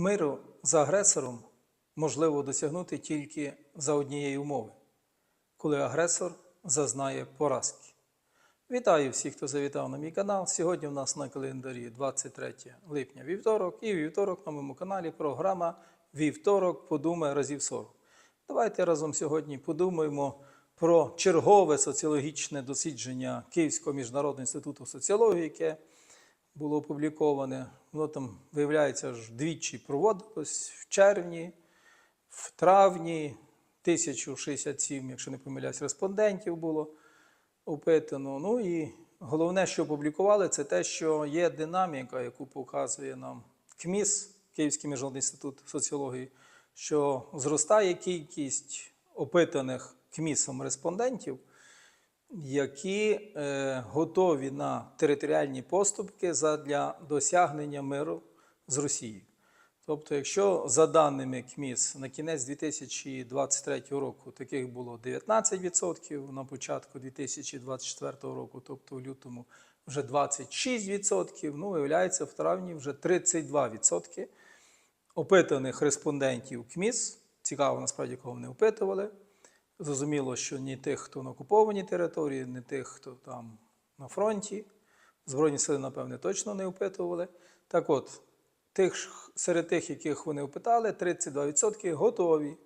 Миру з агресором можливо досягнути тільки за однієї умови, коли агресор зазнає поразки. Вітаю всіх, хто завітав на мій канал. Сьогодні у нас на календарі 23 липня вівторок, і вівторок на моєму каналі програма Вівторок подумай разів 40. Давайте разом сьогодні подумаємо про чергове соціологічне дослідження Київського міжнародного інституту соціології, яке було опубліковане. Воно там, виявляється, ж двічі проводилось в червні, в травні 1067, якщо не помиляюсь, респондентів було опитано. Ну і головне, що опублікували, це те, що є динаміка, яку показує нам КМІС, Київський міжнародний інститут соціології, що зростає кількість опитаних КМІСом респондентів, які е, готові на територіальні поступки задля досягнення миру з Росією. Тобто, якщо за даними КМІС на кінець 2023 року таких було 19%, на початку 2024 року, тобто в лютому вже 26%, ну, виявляється, в травні вже 32% опитаних респондентів КМІС, цікаво насправді, кого вони опитували. Зрозуміло, що ні тих, хто на окупованій території, ні тих, хто там на фронті. Збройні сили, напевне, точно не опитували. Так от, тих, серед тих, яких вони опитали, 32% готові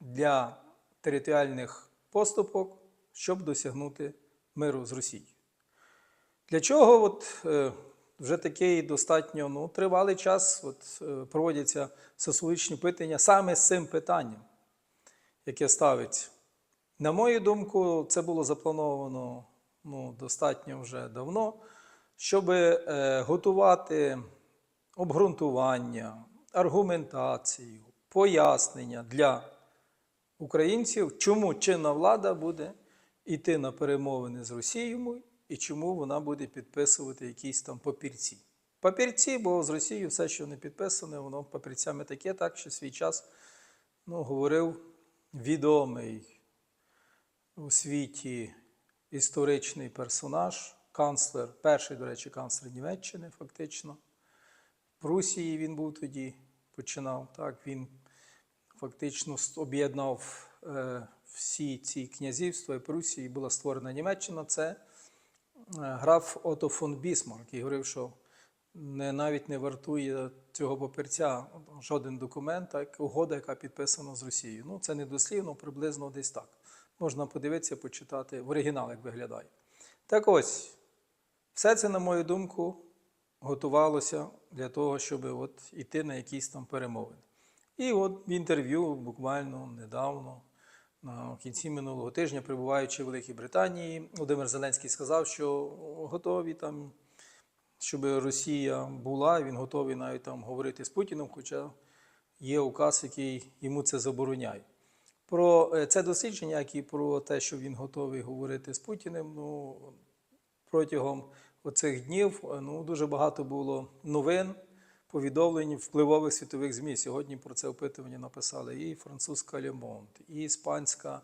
для територіальних поступок, щоб досягнути миру з Росією. Для чого от, е, вже такий достатньо ну, тривалий час от, е, проводяться соціологічні питання саме з цим питанням, яке ставиться. На мою думку, це було заплановано ну, достатньо вже давно, щоб е, готувати обґрунтування, аргументацію, пояснення для українців, чому чинна влада буде йти на перемовини з Росією і чому вона буде підписувати якісь там папірці. Папірці, бо з Росією все, що не підписане, воно папірцями таке, так що свій час ну, говорив відомий у світі історичний персонаж, канцлер, перший, до речі, канцлер Німеччини, фактично. В Прусії він був тоді, починав. Так, він фактично об'єднав е, всі ці князівства і Прусії, була створена Німеччина. Це е, граф Ото фон Бісмарк, який говорив, що не, навіть не вартує цього папірця жоден документ, так, угода, яка підписана з Росією. Ну, це не дослівно, приблизно десь так. Можна подивитися, почитати в оригінал, як виглядає. Так ось, все це, на мою думку, готувалося для того, щоб от іти на якісь там перемовини. І от в інтерв'ю буквально недавно, на кінці минулого тижня, перебуваючи в Великій Британії, Володимир Зеленський сказав, що готові там, щоб Росія була, він готовий навіть там говорити з Путіним, хоча є указ, який йому це забороняє. Про е, це дослідження, як і про те, що він готовий говорити з Путіним, ну, протягом оцих днів е, ну, дуже багато було новин, повідомлень впливових світових ЗМІ. Сьогодні про це опитування написали і французька Monde, і іспанська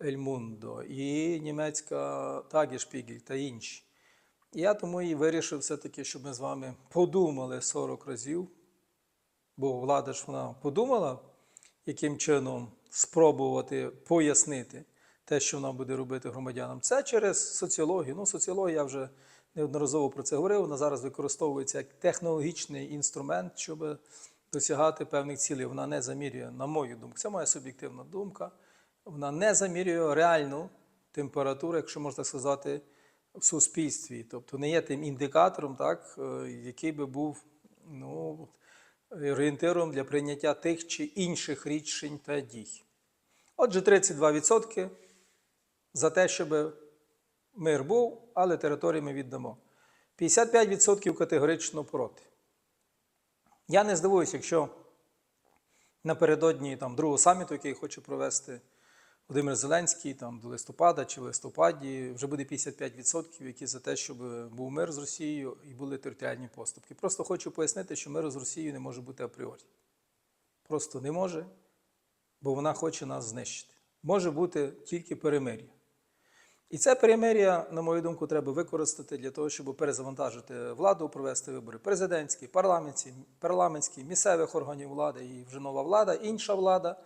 Mundo, і німецька Tagesspiegel та інші. Я тому і вирішив все-таки, щоб ми з вами подумали 40 разів, бо влада ж вона подумала, яким чином спробувати пояснити те, що вона буде робити громадянам. Це через соціологію. Ну, соціологія вже неодноразово про це говорив. Вона зараз використовується як технологічний інструмент, щоб досягати певних цілей. Вона не замірює, на мою думку, це моя суб'єктивна думка. Вона не замірює реальну температуру, якщо можна так сказати, в суспільстві. Тобто не є тим індикатором, так, е, який би був ну, орієнтиром для прийняття тих чи інших рішень та дій. Отже, 32% за те, щоб мир був, але території ми віддамо. 55% категорично проти. Я не здивуюся, якщо напередодні там, другого саміту, який хоче провести Володимир Зеленський там, до листопада чи в листопаді, вже буде 55%, які за те, щоб був мир з Росією і були територіальні поступки. Просто хочу пояснити, що миру з Росією не може бути апріорі. Просто не може, бо вона хоче нас знищити. Може бути тільки перемир'я. І це перемир'я, на мою думку, треба використати для того, щоб перезавантажити владу, провести вибори президентські, парламентські, парламентські, місцевих органів влади і вже нова влада, інша влада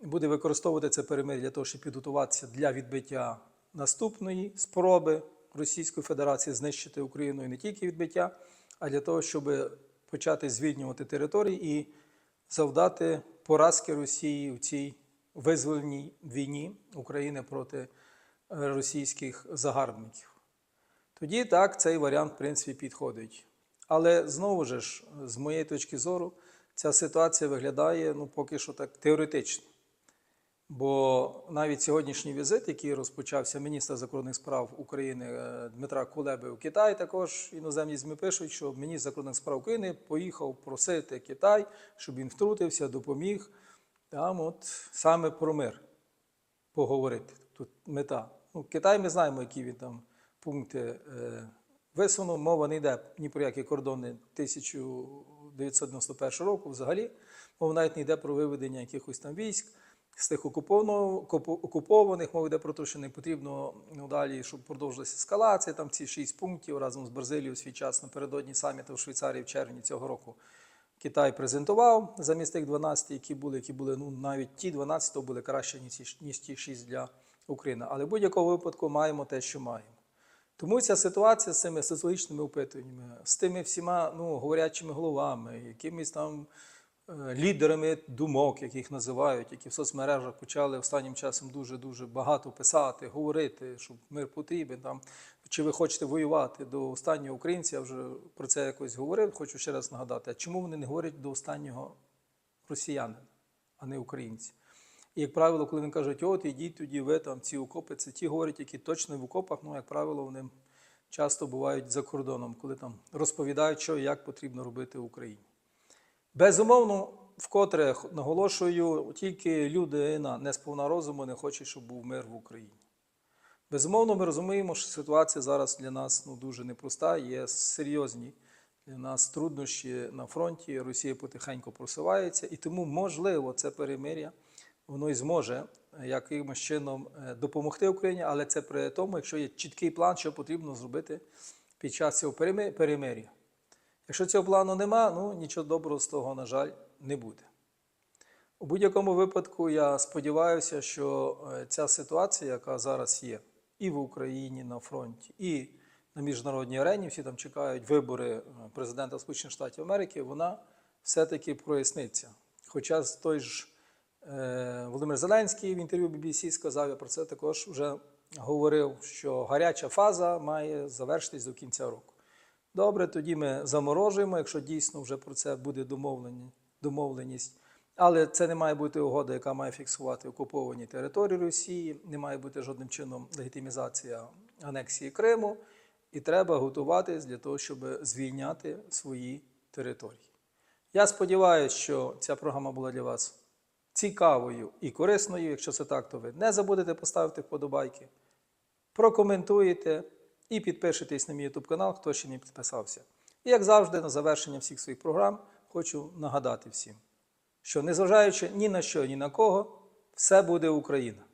буде використовувати це перемир'я для того, щоб підготуватися для відбиття наступної спроби Російської Федерації знищити Україну і не тільки відбиття, а для того, щоб почати звільнювати території і завдати поразки Росії в цій визвольній війні України проти е, російських загарбників. Тоді так цей варіант, в принципі, підходить. Але знову ж, з моєї точки зору, ця ситуація виглядає ну, поки що так теоретично. Бо навіть сьогоднішній візит, який розпочався міністра закордонних справ України е, Дмитра Кулеби у Китай, також іноземні ЗМІ пишуть, що міністр закордонних справ України поїхав просити Китай, щоб він втрутився, допоміг там, от саме про мир поговорити. Тут мета. Ну, Китай ми знаємо, які він там пункти е, висунув. Мова не йде ні про які кордони 1991 року взагалі. Мова навіть не йде про виведення якихось там військ з тих окупованих. Мова йде про те, що не потрібно ну, далі, щоб продовжилася ескалація. Там ці шість пунктів разом з Бразилією свій час напередодні саміту в Швейцарії в червні цього року. Китай презентував замість тих 12, які були, які були ну навіть ті 12 були краще, ніж ніж ті 6 для України. Але в будь-якому випадку маємо те, що маємо. Тому ця ситуація з цими соціологічними опитуваннями, з тими всіма ну, говорячими головами, якимись там лідерами думок, яких називають, які в соцмережах почали останнім часом дуже-дуже багато писати, говорити, що мир потрібен. Там, чи ви хочете воювати до останнього українця, я вже про це якось говорив, хочу ще раз нагадати, а чому вони не говорять до останнього росіянина, а не українця? І, як правило, коли вони кажуть, от ідіть тоді, ви там ці окопи, це ті говорять, які точно в окопах, ну, як правило, вони часто бувають за кордоном, коли там розповідають, що і як потрібно робити в Україні. Безумовно, вкотре наголошую, тільки людина не сповна розуму не хоче, щоб був мир в Україні. Безумовно, ми розуміємо, що ситуація зараз для нас ну, дуже непроста, є серйозні для нас труднощі на фронті. Росія потихеньку просувається, і тому, можливо, це перемир'я воно і зможе е, якимось чином е, допомогти Україні, але це при тому, якщо є чіткий план, що потрібно зробити під час цього перемир'я. Якщо цього плану нема, ну нічого доброго з того, на жаль, не буде. У будь-якому випадку я сподіваюся, що е, ця ситуація, яка зараз є, і в Україні на фронті, і на міжнародній арені, всі там чекають вибори е, президента Сполучених Штатів Америки, вона все-таки проясниться. Хоча той ж е, Володимир Зеленський в інтерв'ю BBC сказав, я про це також вже говорив, що гаряча фаза має завершитись до кінця року. Добре, тоді ми заморожуємо, якщо дійсно вже про це буде домовленість. Але це не має бути угода, яка має фіксувати окуповані території Росії, не має бути жодним чином легітимізація анексії Криму, і треба готуватись для того, щоб звільняти свої території. Я сподіваюся, що ця програма була для вас цікавою і корисною. Якщо це так, то ви не забудете поставити вподобайки, прокоментуєте і підпишитесь на мій YouTube канал, хто ще не підписався. І як завжди, на завершення всіх своїх програм хочу нагадати всім, що незважаючи ні на що, ні на кого, все буде Україна.